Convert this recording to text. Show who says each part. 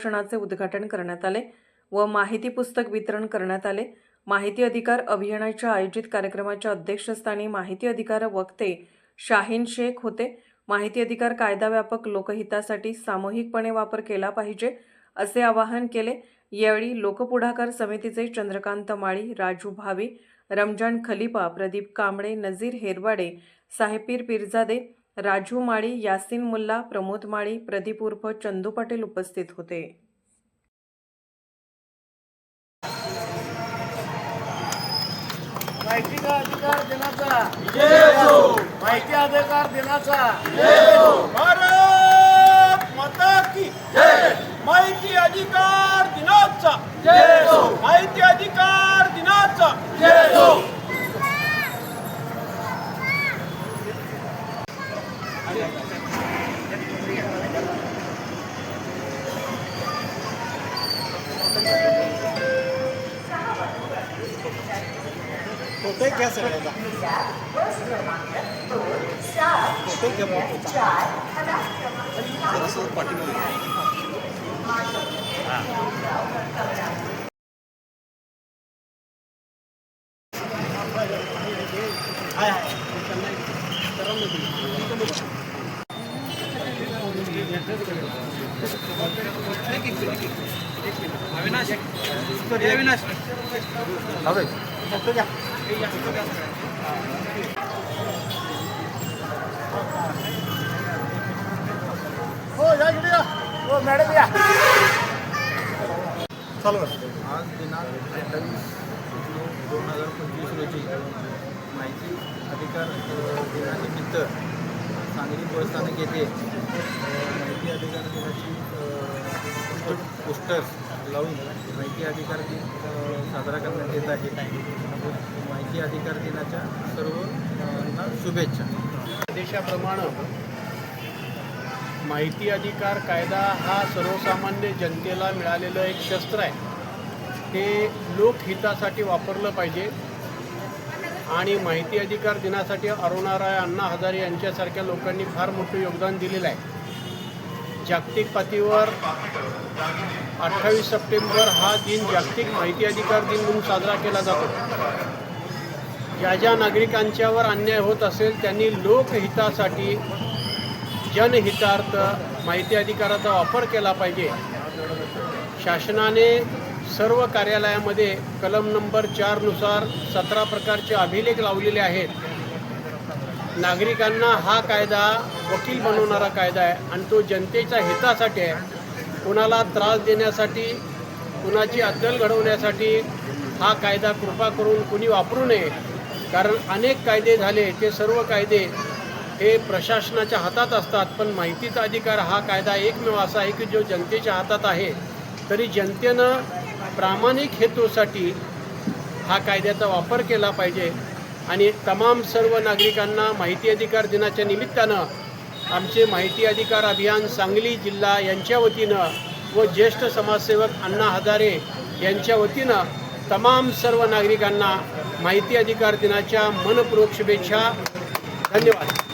Speaker 1: प्रदर्शनाचे उद्घाटन करण्यात आले व माहिती पुस्तक वितरण करण्यात आले. माहिती अधिकार अभियानाच्या आयोजित कार्यक्रमाच्या अध्यक्षस्थानी माहिती अधिकार वक्ते शाहीन शेख होते. माहिती अधिकार कायदा व्यापक लोकहितासाठी सामूहिकपणे वापर केला पाहिजे असे आवाहन केले. यावेळी लोकपुढाकार समितीचे चंद्रकांत माळी राजू भावी रमजान खलिफा प्रदीप कांबळे नझीर हेरवाडे साहेबपीर पिरजादे राजू माळी यासिन मुल्ला प्रमोद माळी प्रदीप उर्फ चंदू पाटील उपस्थित होते.
Speaker 2: माहिती का अधिकार दिनाचा माहिती अधिकार दिनाचा होतोय क्या सगळ्याचा होतोय क्या मोठा हाय हाय फक्त द्या हो या इकडे या हो मॅडम या चालू आहे.
Speaker 3: आज दिनांक अठ्ठावीस दोन हजार पंचवीस रोजी माहिती अधिकार दिनानिमित्त सांगली बसस्थानक येथे माहिती अधिकार दिनाची अ, पोस्टर्स लावून माहिती अधिकार दिन साजरा करण्यात येत आहे. माहिती अधिकार दिनाच्या सर्व शुभेच्छा.
Speaker 2: देशाप्रमाणे माहिती अधिकार कायदा हा सर्वसामान्य जनतेला मिळालेलं एक शस्त्र आहे. ते लोकहितासाठी वापरलं पाहिजे. आणि माहिती अधिकार दिनासाठी अरुणाराय अण्णा हजारे यांच्यासारख्या लोकांनी फार मोठं योगदान दिलेलं आहे. जागतिक पातळीवर अठ्ठावीस सप्टेंबर हा दिन जागतिक माहिती अधिकार दिन म्हणून साजरा केला जातो. ज्या ज्या नागरिकांच्यावर अन्याय होत असेल त्यांनी लोकहितासाठी जनहितार्थ माहिती अधिकाराचा वापर केला पाहिजे. शासनाने सर्व कार्यालयामध्ये कलम नंबर चारनुसार सतरा प्रकारचे अभिलेख लावलेले आहेत. नागरिकांना हा कायदा वकील बनवणारा कायदा आहे आणि तो जनतेच्या हितासाठी आहे. कुणाला त्रास देण्यासाठी कुणाची अद्दल घडवण्यासाठी हा कायदा कृपा करून कुणी वापरू नये. कारण अनेक कायदे झाले ते सर्व कायदे हे प्रशासनाच्या हातात असतात पण माहितीचा अधिकार हा कायदा एकमेव असा आहे की जो जनतेच्या हातात आहे. तरी जनतेनं प्रामाणिक हेतूसाठी हा कायद्याचा वापर केला पाहिजे. आणि तमाम सर्व नागरिकांना माहिती अधिकार दिनाच्या निमित्तानं आमचे माहिती अधिकार अभियान सांगली जिल्हा यांच्या वतीनं व ज्येष्ठ समाजसेवक अण्णा हजारे यांच्या वतीनं तमाम सर्व नागरिकांना माहिती अधिकार दिनाच्या मनपूर्वक शुभेच्छा. धन्यवाद.